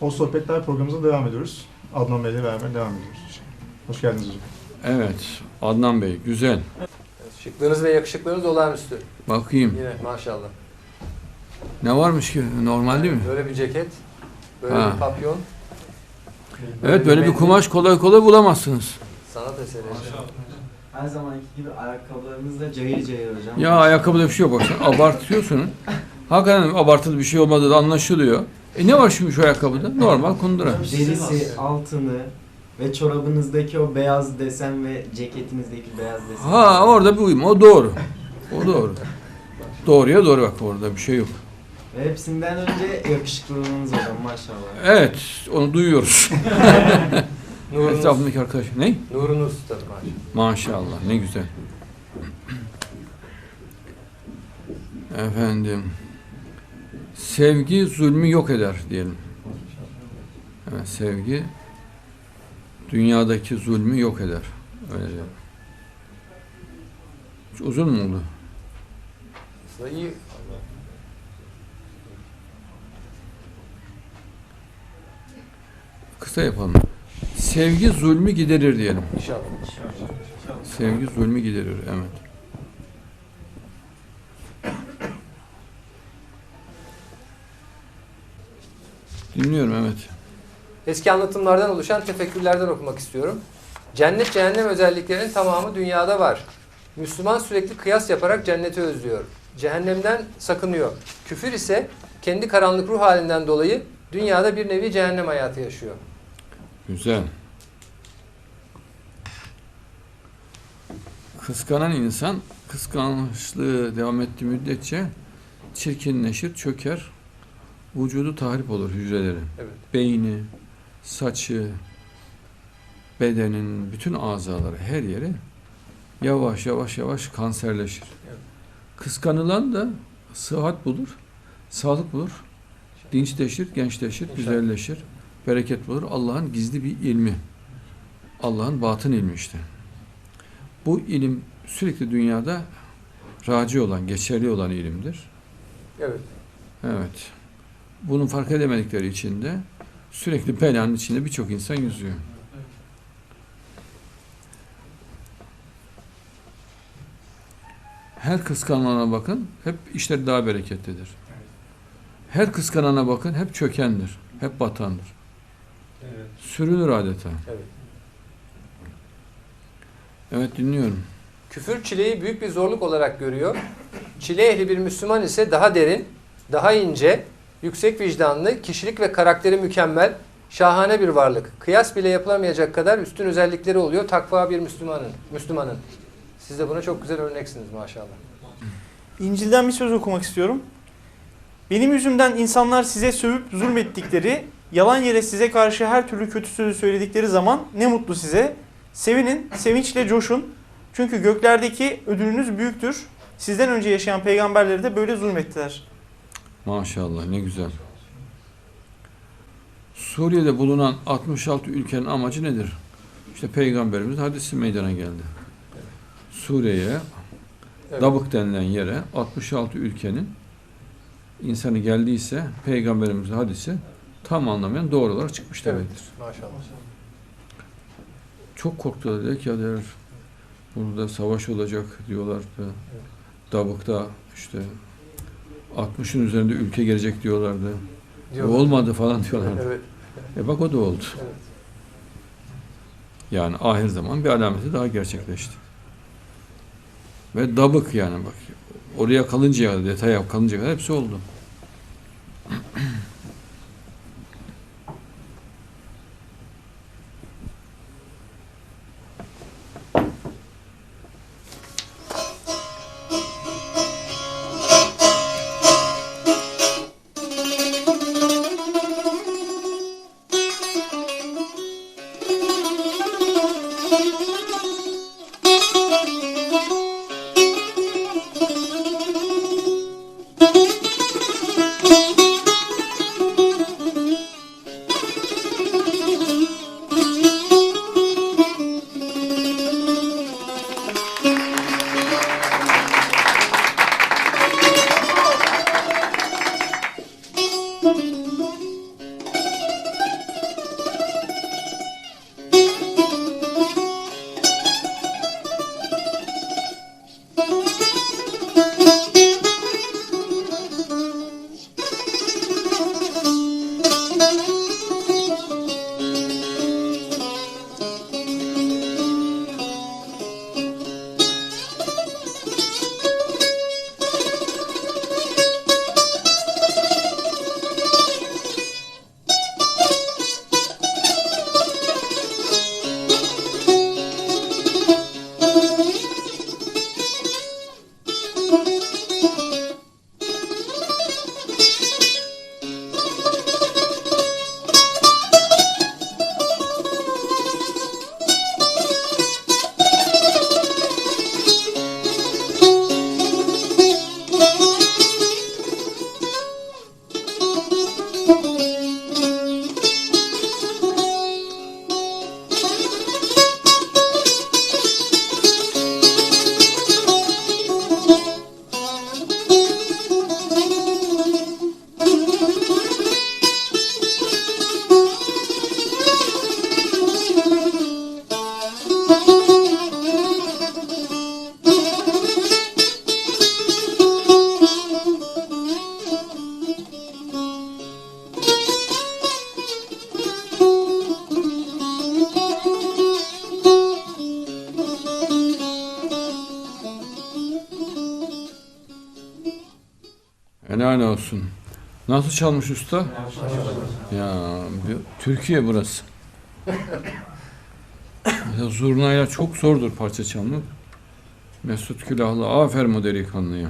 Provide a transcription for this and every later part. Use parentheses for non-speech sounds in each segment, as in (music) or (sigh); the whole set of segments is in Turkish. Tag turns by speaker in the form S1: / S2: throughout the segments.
S1: O sohbetler programımıza devam ediyoruz. Adnan Bey'le beraber devam ediyoruz. Hoş geldiniz hocam.
S2: Evet, Adnan Bey, güzel.
S3: Şıklığınız ve yakışıklığınız olağanüstü.
S2: Bakayım,
S3: Yine maşallah.
S2: ne varmış ki? Normal değil mi?
S3: Böyle bir ceket, böyle
S2: Ha.
S3: bir papyon,
S2: Evet, böyle bir
S3: mendil,
S2: kumaş kolay kolay bulamazsınız.
S3: Sanat eseri.
S4: Her zamanki gibi ayakkabılarımız da cayır cayır hocam.
S2: Ya ayakkabıda bir şey yok bak sen abartıyorsun. (laughs) Hakikaten abartılı bir şey olmadığı da anlaşılıyor. E ne var şimdi şu ayakkabıda? Normal kundura.
S4: Derisi, altını ve çorabınızdaki o beyaz desen ve ceketinizdeki beyaz desen.
S2: Ha orada bir uyum, o doğru. O doğru. Doğruya doğru bak orada bir şey yok.
S4: Ve hepsinden önce yakışıklılığınız hocam maşallah.
S2: Evet, onu duyuyoruz. (laughs)
S3: Nurunuz,
S2: Etrafındaki arkadaş. Ne?
S3: nurunuz tabii maşallah.
S2: Maşallah ne güzel. Efendim. Sevgi zulmü yok eder diyelim. Evet, sevgi dünyadaki zulmü yok eder. Öyle diyelim. Hiç uzun mu oldu?
S3: İyi.
S2: Kısa yapalım. Sevgi zulmü giderir diyelim.
S3: İnşallah.
S2: Sevgi zulmü giderir. Evet. Dinliyorum evet.
S3: Eski anlatımlardan oluşan tefekkürlerden okumak istiyorum. Cennet cehennem özelliklerinin tamamı dünyada var. Müslüman sürekli kıyas yaparak cenneti özlüyor. Cehennemden sakınıyor. Küfür ise kendi karanlık ruh halinden dolayı dünyada bir nevi cehennem hayatı yaşıyor.
S2: Güzel. Kıskanan insan kıskançlığı devam ettiği müddetçe çirkinleşir, çöker. Vücudu tahrip olur hücreleri.
S3: Evet.
S2: Beyni, saçı, bedenin bütün azaları her yeri yavaş yavaş yavaş kanserleşir.
S3: Evet.
S2: Kıskanılan da sıhhat bulur, sağlık bulur, dinçleşir, gençleşir,
S3: İnşallah.
S2: güzelleşir, bereket bulur. Allah'ın gizli bir ilmi. Allah'ın batın ilmi işte. Bu ilim sürekli dünyada raci olan, geçerli olan ilimdir.
S3: Evet.
S2: Evet. Bunu fark edemedikleri için de sürekli belanın içinde birçok insan yüzüyor. Her kıskanana bakın, hep işleri daha bereketlidir. Her kıskanana bakın, hep çökendir, hep batandır.
S3: Evet.
S2: Sürünür adeta.
S3: Evet.
S2: Evet dinliyorum.
S3: Küfür çileyi büyük bir zorluk olarak görüyor. Çile ehli bir Müslüman ise daha derin, daha ince, yüksek vicdanlı, kişilik ve karakteri mükemmel, şahane bir varlık. Kıyas bile yapılamayacak kadar üstün özellikleri oluyor takva bir Müslümanın. Müslümanın. Siz de buna çok güzel örneksiniz maşallah.
S5: İncil'den bir söz okumak istiyorum. Benim yüzümden insanlar size sövüp zulmettikleri, yalan yere size karşı her türlü kötü sözü söyledikleri zaman ne mutlu size. Sevinin, sevinçle coşun. Çünkü göklerdeki ödülünüz büyüktür. Sizden önce yaşayan peygamberleri de böyle zulmettiler.
S2: Maşallah ne güzel. Suriye'de bulunan 66 ülkenin amacı nedir? İşte Peygamberimiz hadisi meydana geldi. Suriye'ye,
S3: Evet.
S2: Dabık denilen yere 66 ülkenin insanı geldiyse Peygamberimizin hadisi tam anlamayan doğru olarak çıkmış
S3: Evet.
S2: demektir.
S3: Maşallah.
S2: Çok korktular dedi ki ya der, burada savaş olacak diyorlardı. Dabık'ta işte 60'ın üzerinde ülke gelecek diyorlardı. E,
S3: Diyor.
S2: olmadı falan diyorlardı.
S3: Evet.
S2: E bak o da oldu.
S3: Evet.
S2: Yani ahir zaman bir alameti daha gerçekleşti. Ve dabık yani bak. Oraya kalıncaya kadar, detaya kalıncaya kadar hepsi oldu. Helal olsun. Nasıl çalmış usta? Ya Türkiye burası. Zurnayla çok zordur parça çalmak. Mesut Külahlı aferin o delikanlıya.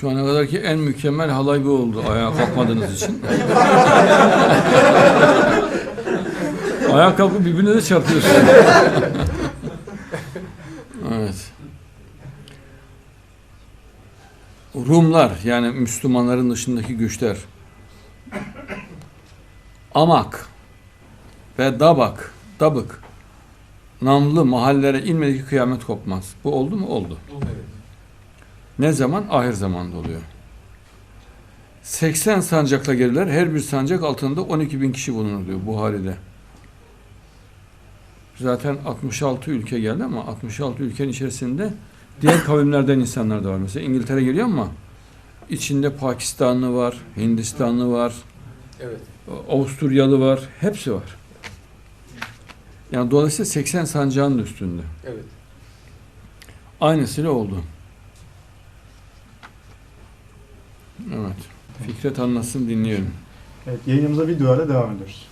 S2: Şu ana kadarki en mükemmel halay bu oldu ayağa kalkmadığınız için. (laughs) ayağa kalkıp birbirine de çarpıyorsun. evet. Rumlar yani Müslümanların dışındaki güçler Amak ve Dabak, Dabık namlı mahallelere inmediki kıyamet kopmaz. Bu oldu mu? Oldu. Ne zaman? Ahir zamanda oluyor. 80 sancakla gelirler. Her bir sancak altında 12 bin kişi bulunur diyor Buhari'de. Zaten 66 ülke geldi ama 66 ülkenin içerisinde diğer kavimlerden insanlar da var. Mesela İngiltere geliyor ama içinde Pakistanlı var, Hindistanlı var,
S3: Evet.
S2: Avusturyalı var. Hepsi var. Yani dolayısıyla 80 sancağın üstünde.
S3: Evet.
S2: Aynısıyla oldu. Evet. Fikret anlatsın dinleyelim.
S1: Evet, yayınımıza videolarla devam ediyoruz.